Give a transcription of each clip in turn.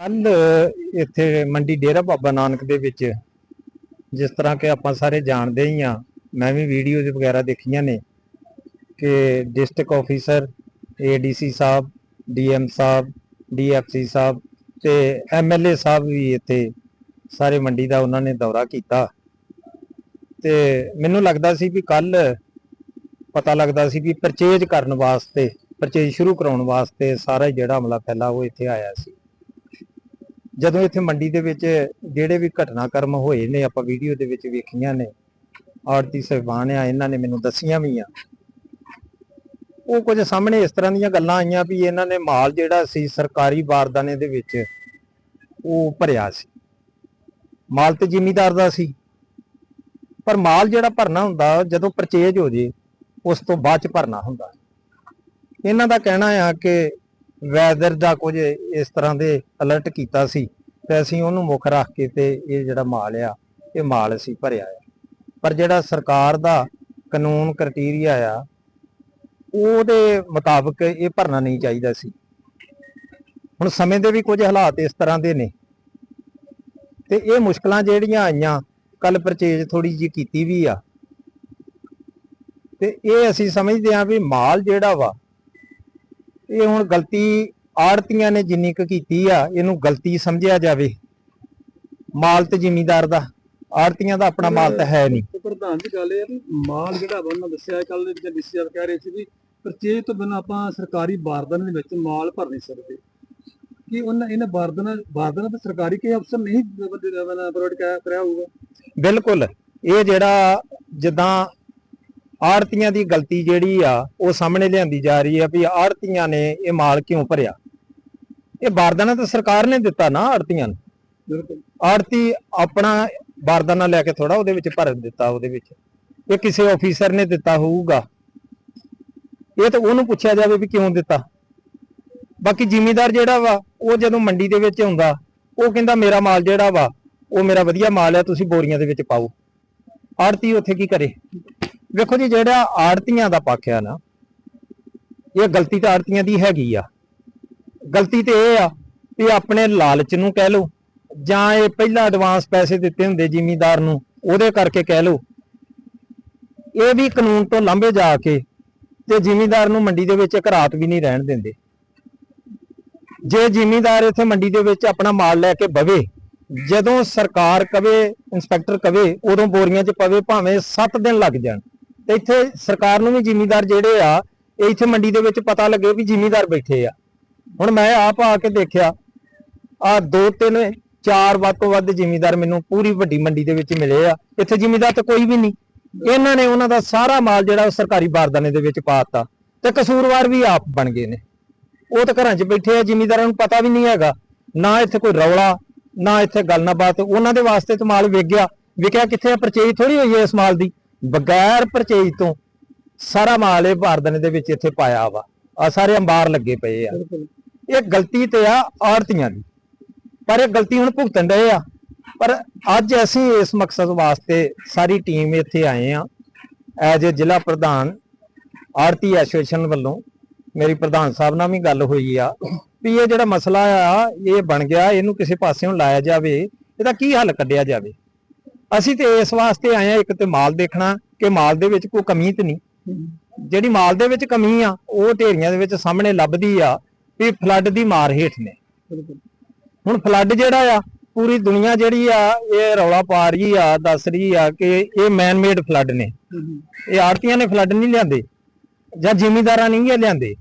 ਕੱਲ ਇੱਥੇ ਮੰਡੀ ਡੇਰਾ ਬਾਬਾ ਨਾਨਕ ਦੇ ਵਿੱਚ, ਜਿਸ ਤਰ੍ਹਾਂ ਕਿ ਆਪਾਂ ਸਾਰੇ ਜਾਣਦੇ ਹੀ ਆ ਮੈਂ ਵੀ ਵੀਡੀਓਜ਼ ਵਗੈਰਾ ਦੇਖੀਆਂ ਨੇ, ਕਿ ਡਿਸਟ੍ਰਿਕਟ ਆਫੀਸਰ, ਏਡੀਸੀ ਸਾਹਿਬ, ਡੀਐਮ ਸਾਹਿਬ, ਡੀਐਫਸੀ ਸਾਹਿਬ ਤੇ ਐਮਐਲਏ ਸਾਹਿਬ ਵੀ ਇੱਥੇ ਸਾਰੇ ਮੰਡੀ ਦਾ ਉਹਨਾਂ ਨੇ ਦੌਰਾ ਕੀਤਾ। ਤੇ ਮੈਨੂੰ ਲੱਗਦਾ ਸੀ ਵੀ ਕੱਲ ਪਤਾ ਲੱਗਦਾ ਸੀ ਵੀ ਪਰਚੇਜ ਕਰਨ ਵਾਸਤੇ, ਪਰਚੇਜ ਸ਼ੁਰੂ ਕਰਾਉਣ ਵਾਸਤੇ ਸਾਰਾ ਹੀ ਜਿਹੜਾ ਅਮਲਾ ਫੈਲਾ ਉਹ ਇੱਥੇ ਆਇਆ ਸੀ। ਜਦੋਂ ਇੱਥੇ ਮੰਡੀ ਦੇ ਵਿੱਚ ਜਿਹੜੇ ਵੀ ਘਟਨਾਕ੍ਰਮ ਹੋਏ ਨੇ, ਆਪਾਂ ਵੀਡੀਓ ਦੇ ਵਿੱਚ ਵੇਖੀਆਂ ਨੇ ਆਰਤੀ ਸਹਿਬਾਨ ਆ, ਇਹਨਾਂ ਨੇ ਮੈਨੂੰ ਦੱਸੀਆਂ ਵੀ ਆ। ਉਹ ਕੁਝ ਸਾਹਮਣੇ ਇਸ ਤਰ੍ਹਾਂ ਦੀਆਂ ਗੱਲਾਂ ਆਈਆਂ ਵੀ ਇਹਨਾਂ ਨੇ ਮਾਲ ਜਿਹੜਾ ਸੀ, ਸਰਕਾਰੀ ਬਾਰਦਾਨੇ ਦੇ ਵਿੱਚ ਉਹ ਭਰਿਆ ਸੀ। ਮਾਲ ਤੇ ਜ਼ਿਮੀਦਾਰ ਦਾ ਸੀ। ਪਰ ਮਾਲ ਜਿਹੜਾ ਭਰਨਾ ਹੁੰਦਾ, ਜਦੋਂ ਪਰਚੇਜ ਹੋ ਜੇ, ਉਸ ਤੋਂ ਬਾਅਦ ਚ ਭਰਨਾ ਹੁੰਦਾ। ਇਹਨਾਂ ਦਾ ਕਹਿਣਾ ਆ ਕਿ ਵੈਦਰ ਦਾ ਕੁਝ ਇਸ ਤਰ੍ਹਾਂ ਦੇ ਅਲਰਟ ਕੀਤਾ ਸੀ ਤੇ ਅਸੀਂ ਉਹਨੂੰ ਮੁੱਖ ਰੱਖ ਕੇ ਤੇ ਇਹ ਜਿਹੜਾ ਮਾਲ ਆ, ਇਹ ਮਾਲ ਅਸੀਂ ਭਰਿਆ ਆ। ਪਰ ਜਿਹੜਾ ਸਰਕਾਰ ਦਾ ਕਾਨੂੰਨ ਕ੍ਰਾਈਟੇਰੀਆ ਆ, ਉਹਦੇ ਮੁਤਾਬਕ ਇਹ ਭਰਨਾ ਨਹੀਂ ਚਾਹੀਦਾ ਸੀ। ਹੁਣ ਸਮੇਂ ਦੇ ਵੀ ਕੁਝ ਹਾਲਾਤ ਇਸ ਤਰ੍ਹਾਂ ਦੇ ਨੇ। ਤੇ ਇਹ ਮੁਸ਼ਕਲਾਂ ਜਿਹੜੀਆਂ ਆਈਆਂ ਕੱਲ ਪਰਚੇਜ ਥੋੜੀ ਜੀ ਕੀਤੀ ਵੀ ਆ। ਤੇ ਇਹ ਅਸੀਂ ਸਮਝਦੇ ਹਾਂ ਵੀ ਮਾਲ ਜਿਹੜਾ ਵਾ ਇਹ ਹੁਣ ਗਲਤੀ ਆੜਤੀਆਂ ਨੇ ਜਿੰਨੀ ਕੁ ਕੀਤੀ ਆ ਇਹਨੂੰ ਗਲਤੀ ਸਮਝਿਆ ਜਾਵੇ। ਮਾਲ ਤੇ ਜ਼ਿਮੀਦਾਰ ਦਾ ਆੜਤੀਆਂ ਦਾ ਆਪਣਾ ਮਾਲ ਤਾਂ ਹੈ ਨਹੀਂ। ਪ੍ਰਧਾਨ ਜੀ ਗੱਲ ਇਹ ਮਾਲ ਜਿਹੜਾ ਉਹਨਾਂ ਦੱਸਿਆ ਕੱਲ ਦੇ ਵਿੱਚ ਡੀਸੀ ਸਾਹਿਬ ਕਹਿ ਰਹੇ ਸੀ ਵੀ ਪਰਚੇਜ ਤੋਂ ਬਿਨਾਂ ਆਪਾਂ ਸਰਕਾਰੀ ਬਾਰਦਾਨੇ ਦੇ ਵਿੱਚ ਮਾਲ ਭਰ ਨਹੀਂ ਸਕਦੇ। ਕੀ ਉਹਨਾਂ ਇਹਨਾਂ ਬਾਰਦਾਨਾ ਬਾਰਦਾਨਾ ਤਾਂ ਸਰਕਾਰੀ ਕੇ ਅਫਸਰ ਨਹੀਂ ਪ੍ਰੋਵਾਈਡ ਕਰਿਆ ਹੋਊਗਾ। ਬਿਲਕੁਲ ਇਹ ਜਿਹੜਾ ਜਿੱਦਾਂ ਆੜਤੀਆਂ ਦੀ ਗਲਤੀ ਜਿਹੜੀ ਆ ਉਹ ਸਾਹਮਣੇ ਲਿਆਂਦੀ ਜਾ ਰਹੀ ਆ ਵੀ ਆੜਤੀਆਂ ਨੇ ਇਹ ਮਾਲ ਕਿਉਂ ਭਰਿਆ? ਇਹ ਬਾਰਦਾਨਾ ਤਾਂ ਸਰਕਾਰ ਨੇ ਦਿੱਤਾ ਨਾ ਆੜਤੀਆਂ ਨੂੰ। ਬਿਲਕੁਲ। ਆੜਤੀ ਆਪਣਾ ਬਾਰਦਾਨਾ ਲੈ ਕੇ ਥੋੜਾ ਉਹਦੇ ਵਿੱਚ ਭਰ ਦਿੱਤਾ ਉਹਦੇ ਵਿੱਚ। ਇਹ ਕਿਸੇ ਆਫੀਸਰ ਨੇ ਦਿੱਤਾ ਹੋਊਗਾ। ਇਹ ਤਾਂ ਉਹਨੂੰ ਪੁੱਛਿਆ ਜਾਵੇ ਵੀ ਕਿਉਂ ਦਿੱਤਾ। ਬਾਕੀ ਜ਼ਿਮੀਦਾਰ ਜਿਹੜਾ ਵਾ ਉਹ ਜਦੋਂ ਮੰਡੀ ਦੇ ਵਿੱਚ ਆਉਂਦਾ ਉਹ ਕਹਿੰਦਾ ਮੇਰਾ ਮਾਲ ਜਿਹੜਾ ਵਾ ਉਹ ਮੇਰਾ ਵਧੀਆ ਮਾਲ ਹੈ ਤੁਸੀਂ ਬੋਰੀਆਂ ਦੇ ਵਿੱਚ ਪਾਓ। ਆੜਤੀ ਉੱਥੇ ਕੀ ਕਰੇ? ਵੇਖੋ ਜੀ, ਜਿਹੜਾ ਆੜਤੀਆਂ ਦਾ ਪੱਖ ਆ ਨਾ, ਇਹ ਗਲਤੀ ਤਾਂ ਆੜਤੀਆਂ ਦੀ ਹੈਗੀ ਆ। ਗਲਤੀ ਤੇ ਇਹ ਆ ਵੀ ਆਪਣੇ ਲਾਲਚ ਨੂੰ ਕਹਿ ਲਓ, ਜਾਂ ਇਹ ਪਹਿਲਾਂ ਐਡਵਾਂਸ ਪੈਸੇ ਦਿੱਤੇ ਹੁੰਦੇ ਜ਼ਿਮੀਂਦਾਰ ਨੂੰ, ਉਹਦੇ ਕਰਕੇ ਕਹਿ ਲਓ। ਇਹ ਵੀ ਕਾਨੂੰਨ ਤੋਂ ਲਾਂਭੇ ਜਾ ਕੇ ਤੇ ਜ਼ਿਮੀਂਦਾਰ ਨੂੰ ਮੰਡੀ ਦੇ ਵਿੱਚ ਇੱਕ ਰਾਤ ਵੀ ਨਹੀਂ ਰਹਿਣ ਦਿੰਦੇ। ਜੇ ਜ਼ਿਮੀਂਦਾਰ ਇੱਥੇ ਮੰਡੀ ਦੇ ਵਿੱਚ ਆਪਣਾ ਮਾਲ ਲੈ ਕੇ ਬਵੇ, ਜਦੋਂ ਸਰਕਾਰ ਕਵੇ ਇੰਸਪੈਕਟਰ ਕਵੇ, ਉਦੋਂ ਬੋਰੀਆਂ 'ਚ ਪਵੇ, ਭਾਵੇਂ 7 ਦਿਨ ਲੱਗ ਜਾਣ। ਤੇ ਇੱਥੇ ਸਰਕਾਰ ਨੂੰ ਵੀ ਜ਼ਿਮੀਦਾਰ ਜਿਹੜੇ ਆ, ਇਹ ਇੱਥੇ ਮੰਡੀ ਦੇ ਵਿੱਚ ਪਤਾ ਲੱਗੇ ਵੀ ਜਿਮੀਦਾਰ ਬੈਠੇ ਆ। ਹੁਣ ਮੈਂ ਆਪ ਆ ਕੇ ਦੇਖਿਆ ਆ ਦੋ ਤਿੰਨ, ਚਾਰ ਵੱਧ ਤੋਂ ਵੱਧ ਜ਼ਿਮੀਦਾਰ ਮੈਨੂੰ ਪੂਰੀ ਵੱਡੀ ਮੰਡੀ ਦੇ ਵਿੱਚ ਮਿਲੇ ਆ। ਇੱਥੇ ਜ਼ਿਮੀਦਾਰ ਤਾਂ ਕੋਈ ਵੀ ਨਹੀਂ। ਇਹਨਾਂ ਨੇ ਉਹਨਾਂ ਦਾ ਸਾਰਾ ਮਾਲ ਜਿਹੜਾ ਉਹ ਸਰਕਾਰੀ ਬਾਰਦਾਨੇ ਦੇ ਵਿੱਚ ਪਾਤਾ ਤੇ ਕਸੂਰਵਾਰ ਵੀ ਆਪ ਬਣ ਗਏ ਨੇ। ਉਹ ਤਾਂ ਘਰਾਂ 'ਚ ਬੈਠੇ ਆ, ਜ਼ਿਮੀਦਾਰਾਂ ਨੂੰ ਪਤਾ ਵੀ ਨਹੀਂ ਹੈਗਾ। ਨਾ ਇੱਥੇ ਕੋਈ ਰੌਲਾ, ਨਾ ਇੱਥੇ ਗੱਲ ਨਾ ਬਾਤ ਉਹਨਾਂ ਦੇ ਵਾਸਤੇ ਤਾਂ ਮਾਲ ਵਿਕ ਗਿਆ। ਵਿਕਿਆ ਕਿੱਥੇ ਆ? ਪਰਚੇਜ ਥੋੜੀ ਹੋਈ ਹੈ ਇਸ ਮਾਲ ਦੀ। ਬਗੈਰ ਪਰਚੇਜ ਤੋਂ ਸਾਰਾ ਮਾਲ ਇਹ ਬਾਰਦਾਨੇ ਦੇ ਵਿੱਚ ਇੱਥੇ ਪਾਇਆ ਵਾ। ਆ ਸਾਰੇ ਅੰਬਾਰ ਲੱਗੇ ਪਏ ਆ। ਇਹ ਗਲਤੀ ਤੇ ਆ ਆੜਤੀਆਂ ਦੀ। ਪਰ ਇਹ ਗਲਤੀ ਹੁਣ ਭੁਗਤਣ ਡਏ ਆ। ਪਰ ਅੱਜ ਅਸੀਂ ਇਸ ਮਕਸਦ ਵਾਸਤੇ ਸਾਰੀ ਟੀਮ ਇੱਥੇ ਆਏ ਆ। ਐਜ ਅ ਜ਼ਿਲ੍ਹਾ ਪ੍ਰਧਾਨ ਆੜਤੀ ਐਸੋਸੀਏਸ਼ਨ ਵੱਲੋਂ ਮੇਰੀ ਪ੍ਰਧਾਨ ਸਾਹਿਬ ਨਾਲ ਵੀ ਗੱਲ ਹੋਈ ਆ ਵੀ ਇਹ ਜਿਹੜਾ ਮਸਲਾ ਆ ਇਹ ਬਣ ਗਿਆ। ਇਹਨੂੰ ਕਿਸੇ ਪਾਸਿਓਂ ਲਾਇਆ ਜਾਵੇ। ਇਹਦਾ ਕੀ ਹੱਲ ਕੱਢਿਆ ਜਾਵੇ? ਅਸੀਂ ਤੇ ਇਸ ਵਾਸਤੇ ਆਏ ਆ ਇੱਕ ਤੇ ਮਾਲ ਦੇਖਣਾ ਕਿ ਮਾਲ ਦੇ ਵਿੱਚ ਕੋਈ ਕਮੀ ਤੇ ਨਹੀਂ। ਜਿਹੜੀ ਮਾਲ ਦੇ ਵਿੱਚ ਕਮੀ ਆ ਉਹ ਢੇਰੀਆਂ ਦੇ ਵਿੱਚ ਸਾਹਮਣੇ ਲੱਭਦੀ ਆ ਵੀ ਫਲੱਡ ਦੀ ਮਾਰ ਹੇਠ ਨੇ। ਹੁਣ ਫਲੱਡ ਜਿਹੜਾ ਆ ਪੂਰੀ ਦੁਨੀਆ ਜਿਹੜੀ ਆ ਇਹ ਰੌਲਾ ਪਾ ਰਹੀ ਆ ਦੱਸ ਰਹੀ ਆ ਕਿ ਇਹ ਮੈਨ ਮੇਡ ਫਲੱਡ ਨੇ। ਇਹ ਆੜਤੀਆਂ ਨੇ ਫਲੱਡ ਨਹੀਂ ਲਿਆਂਦੇ ਜਾਂ ਜ਼ਿਮੀਂਦਾਰਾਂ ਨਹੀਂ ਇਹ ਲਿਆਂਦੇ।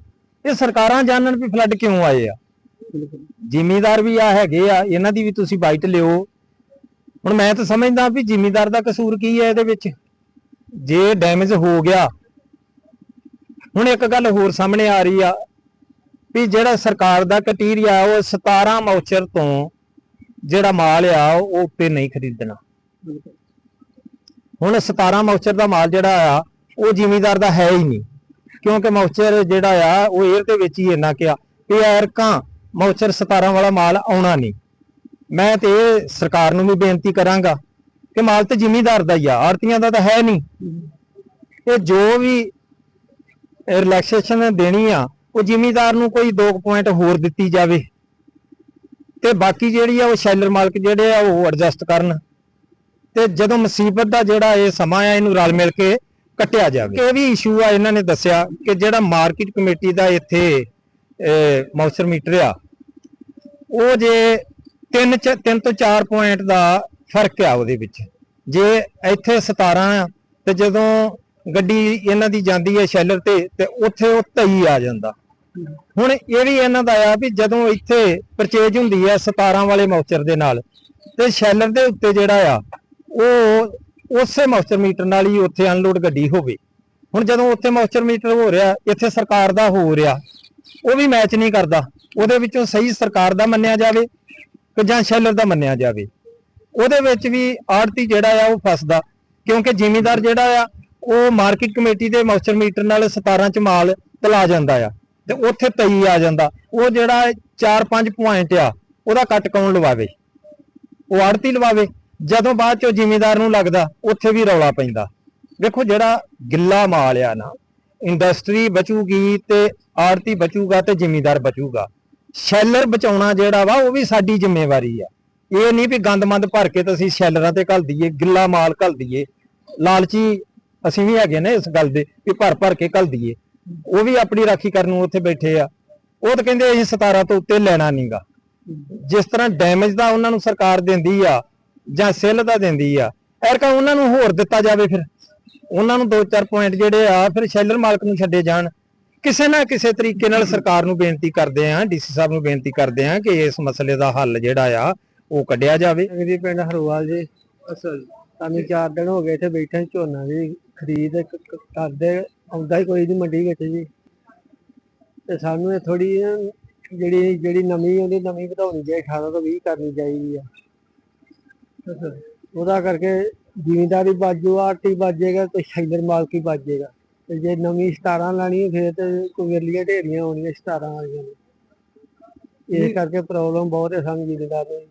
ਇਹ ਸਰਕਾਰਾਂ ਜਾਣਨ ਵੀ ਫਲੱਡ ਕਿਉਂ ਆਏ ਆ। ਜ਼ਿਮੀਂਦਾਰ ਵੀ ਆ ਹੈਗੇ ਆ ਇਹਨਾਂ ਦੀ ਵੀ ਤੁਸੀਂ ਬਾਈਟ ਲਿਓ। ਹੁਣ ਮੈਂ ਤਾਂ ਸਮਝਦਾ ਵੀ ਜ਼ਿਮੀਦਾਰ ਦਾ ਕਸੂਰ ਕੀ ਹੈ ਇਹਦੇ ਵਿੱਚ? ਜੇ ਡੈਮੇਜ ਹੋ ਗਿਆ, ਹੁਣ ਇੱਕ ਗੱਲ ਹੋਰ ਸਾਹਮਣੇ ਆ ਰਹੀ ਆ ਵੀ ਜਿਹੜਾ ਸਰਕਾਰ ਦਾ ਕਟੀਰੀਆ, ਉਹ 17 ਮੌਚਰ ਤੋਂ ਜਿਹੜਾ ਮਾਲ ਆ, ਉਹ ਉੱਤੇ ਨਹੀਂ ਖਰੀਦਣਾ। ਹੁਣ 17 ਮੌਚਰ ਦਾ ਮਾਲ ਜਿਹੜਾ ਆ, ਉਹ ਜਿਮੀਦਾਰ ਦਾ ਹੈ ਹੀ ਨਹੀਂ। ਕਿਉਂਕਿ ਮੌਚਰ ਜਿਹੜਾ ਆ, ਉਹ 에ਅਰ ਦੇ ਵਿੱਚ ਹੀ ਇੰਨਾ ਕਿਹਾ ਵੀ ਐਰਕਾਂ ਮੌਚਰ 17 ਵਾਲਾ ਮਾਲ ਆਉਣਾ ਨਹੀਂ। ਮੈਂ ਤੇ ਇਹ ਸਰਕਾਰ ਨੂੰ ਵੀ ਬੇਨਤੀ ਕਰਾਂਗਾ ਕਿ ਮਾਲ ਤੇ ਜ਼ਿਮੀਂਦਾਰ ਦਾ ਹੀ ਆ ਆੜਤੀਆਂ ਦਾ ਤਾਂ ਹੈ ਨਹੀਂ। ਇਹ ਜੋ ਵੀ ਰਿਲੈਕਸੇਸ਼ਨ ਦੇਣੀ ਆ, ਉਹ ਜ਼ਿਮੀਂਦਾਰ ਨੂੰ ਕੋਈ 2 ਪੁਆਇੰਟ ਹੋਰ ਦਿੱਤੀ ਜਾਵੇ। ਤੇ ਬਾਕੀ ਜਿਹੜੀ ਆ ਉਹ ਸ਼ੈਲਰ ਮਾਲਕ ਜਿਹੜੇ ਆ, ਉਹ ਐਡਜਸਟ ਕਰਨ। ਤੇ ਜਦੋਂ ਮੁਸੀਬਤ ਦਾ ਜਿਹੜਾ ਇਹ ਸਮਾਂ ਆ, ਇਹਨੂੰ ਰਲ ਮਿਲ ਕੇ ਕੱਟਿਆ ਜਾਵੇ। ਇਹ ਵੀ ਇਸ਼ੂ ਆ, ਇਹਨਾਂ ਨੇ ਦੱਸਿਆ ਕਿ ਜਿਹੜਾ ਮਾਰਕੀਟ ਕਮੇਟੀ ਦਾ ਇੱਥੇ ਮੌਸਰ ਮੀਟਰ ਆ, ਉਹ ਜੇ ਤਿੰਨ ਚ, ਤਿੰਨ ਤੋਂ 4 ਪੁਆਇੰਟ ਦਾ ਫ਼ਰਕ ਆ ਉਹਦੇ ਵਿੱਚ। ਜੇ ਇੱਥੇ 17 ਆ, ਤੇ ਜਦੋਂ ਗੱਡੀ ਇਹਨਾਂ ਦੀ ਜਾਂਦੀ ਹੈ ਸ਼ੈਲਰ ਤੇ ਤੇ ਉੱਥੇ ਉਹ 23 ਆ ਜਾਂਦਾ। ਹੁਣ ਇਹ ਵੀ ਇਹਨਾਂ ਦਾ ਆ ਵੀ ਜਦੋਂ ਇੱਥੇ ਪਰਚੇਜ ਹੁੰਦੀ ਹੈ 17 ਵਾਲੇ ਮੌਚਰ ਦੇ ਨਾਲ, ਤੇ ਸ਼ੈਲਰ ਦੇ ਉੱਤੇ ਜਿਹੜਾ ਆ, ਉਹ ਉਸੇ ਮੌਚਰ ਮੀਟਰ ਨਾਲ ਹੀ ਉੱਥੇ ਅਨਲੋਡ ਗੱਡੀ ਹੋਵੇ। ਹੁਣ ਜਦੋਂ ਉੱਥੇ ਮੌਚਰ ਮੀਟਰ ਹੋ ਰਿਹਾ, ਇੱਥੇ ਸਰਕਾਰ ਦਾ ਹੋ ਰਿਹਾ, ਉਹ ਵੀ ਮੈਚ ਨਹੀਂ ਕਰਦਾ। ਉਹਦੇ ਵਿੱਚੋਂ ਸਹੀ ਸਰਕਾਰ ਦਾ ਮੰਨਿਆ ਜਾਵੇ ਕਿ ਜਾਂ ਸ਼ੈਲਰ ਦਾ ਮੰਨਿਆ ਜਾਵੇ। ਉਹਦੇ ਵਿੱਚ ਵੀ ਆੜਤੀ ਜਿਹੜਾ ਆ ਉਹ ਫਸਦਾ, ਕਿਉਂਕਿ ਜ਼ਿਮੀਦਾਰ ਜਿਹੜਾ ਆ, ਉਹ ਮਾਰਕੀਟ ਕਮੇਟੀ ਦੇ ਮੌਚਰ ਮੀਟਰ ਨਾਲ 17 ਚ ਮਾਲ ਤਲਾ ਜਾਂਦਾ ਆ ਤੇ ਉੱਥੇ 23 ਆ ਜਾਂਦਾ। ਉਹ ਜਿਹੜਾ 4-5 ਪੁਆਇੰਟ ਆ, ਉਹਦਾ ਕੱਟ ਕੌਣ ਲਵਾਵੇ? ਉਹ ਆੜਤੀ ਲਵਾਵੇ। ਜਦੋਂ ਬਾਅਦ ਚੋਂ ਜ਼ਿਮੀਦਾਰ ਨੂੰ ਲੱਗਦਾ, ਉੱਥੇ ਵੀ ਰੌਲਾ ਪੈਂਦਾ। ਵੇਖੋ ਜਿਹੜਾ ਗਿੱਲਾ ਮਾਲ ਆ ਨਾ ਇੰਡਸਟਰੀ ਬਚੂਗੀ ਤੇ ਆੜਤੀ ਬਚੂਗਾ ਤੇ ਜ਼ਿਮੀਦਾਰ ਬਚੂਗਾ। ਸ਼ੈਲਰ ਬਚਾਉਣਾ ਜਿਹੜਾ ਵਾ, ਉਹ ਵੀ ਸਾਡੀ ਜ਼ਿੰਮੇਵਾਰੀ ਆ। ਇਹ ਨਹੀਂ ਵੀ ਗੰਦਮੰਦ ਭਰ ਕੇ ਤਾਂ ਅਸੀਂ ਸ਼ੈਲਰਾਂ ਤੇ ਘੱਲ ਦਈਏ, ਗਿੱਲਾ ਮਾਲ ਘੱਲ ਦਈਏ। ਲਾਲਚੀ ਅਸੀਂ ਵੀ ਹੈਗੇ ਨੇ ਇਸ ਗੱਲ ਦੇ ਵੀ ਭਰ ਭਰ ਕੇ ਘੱਲ ਦਈਏ। ਉਹ ਵੀ ਆਪਣੀ ਰਾਖੀ ਕਰਨ ਨੂੰ ਉੱਥੇ ਬੈਠੇ ਆ। ਉਹ ਤਾਂ ਕਹਿੰਦੇ ਅਸੀਂ 17 ਤੋਂ ਉੱਤੇ ਲੈਣਾ ਨਹੀਂਗਾ ਜਿਸ ਤਰ੍ਹਾਂ ਡੈਮੇਜ ਦਾ ਉਹਨਾਂ ਨੂੰ ਸਰਕਾਰ ਦਿੰਦੀ ਆ ਜਾਂ ਸੈੱਲ ਦਾ ਦਿੰਦੀ ਆ ਐਰਕਾ ਉਹਨਾਂ ਨੂੰ ਹੋਰ ਦਿੱਤਾ ਜਾਵੇ ਫਿਰ। ਉਹਨਾਂ ਨੂੰ ਦੋ ਚਾਰ ਪੁਆਇੰਟ ਜਿਹੜੇ ਆ, ਫਿਰ ਸ਼ੈਲਰ ਮਾਲਕ ਨੂੰ ਛੱਡੇ ਜਾਣ। ਕਿਸੇ ਨਾ ਕਿਸੇ ਤਰੀਕੇ ਨਾਲ ਸਰਕਾਰ ਨੂੰ ਬੇਨਤੀ ਕਰਦੇ ਆ ਡੀਸੀ ਸਾਹਿਬ ਨੂੰ ਬੇਨਤੀ ਕਰਦੇ ਆ ਕਿ ਇਸ ਮਸਲੇ ਦਾ ਹੱਲ ਜਿਹੜਾ ਆ ਉਹ ਕੱਢਿਆ ਜਾਵੇ। ਮੇਰੀ ਪਿੰਡ ਹਰਵਾਲ ਜੀ। ਅੱਛਾ ਜੀ। ਸਾਨੂੰ 4 ਦਿਨ ਹੋ ਗਏ ਇੱਥੇ ਬੈਠੇ ਝੋਨਾ ਦੀ ਖਰੀਦ ਕਰਦੇ ਆਉਂਦਾ ਹੀ ਕੋਈ ਨਹੀਂ ਮੰਡੀ ਵਿੱਚ ਜੀ। ਤੇ ਸਾਨੂੰ ਇਹ ਥੋੜੀ ਜਿਹੜੀ ਜਿਹੜੀ ਨਵੀਂ ਉਹਦੀ ਨਵੀਂ ਵਧਾਉਣੀ ਚਾਹੀਦੀ 18 ਤੋਂ 20 ਕਰਨੀ ਚਾਹੀਦੀ ਆ। ਉਹਦਾ ਕਰਕੇ ਜ਼ਿਮੀਂਦਾਰੀ ਬਾਜੂ ਆਰਟੀ ਬਾਜੇਗਾ ਤੇ ਸ਼ੈਲਰ ਮਾਲਕੀ ਬਾਜੇਗਾ। ਤੇ ਜੇ ਨਵੀਂ 17 ਲੈਣੀ ਹੈ ਫਿਰ ਤੇ ਕੋਈ ਵਿਰਲੀਆਂ ਢੇਰੀਆਂ ਹੋਣੀਆਂ 17 ਵਾਲੀਆਂ ਨੇ। ਇਸ ਕਰਕੇ ਪ੍ਰੋਬਲਮ ਬਹੁਤ ਹੈ ਸਾਨੂੰ ਜ਼ਿਮੀਂਦਾਰ ਨੂੰ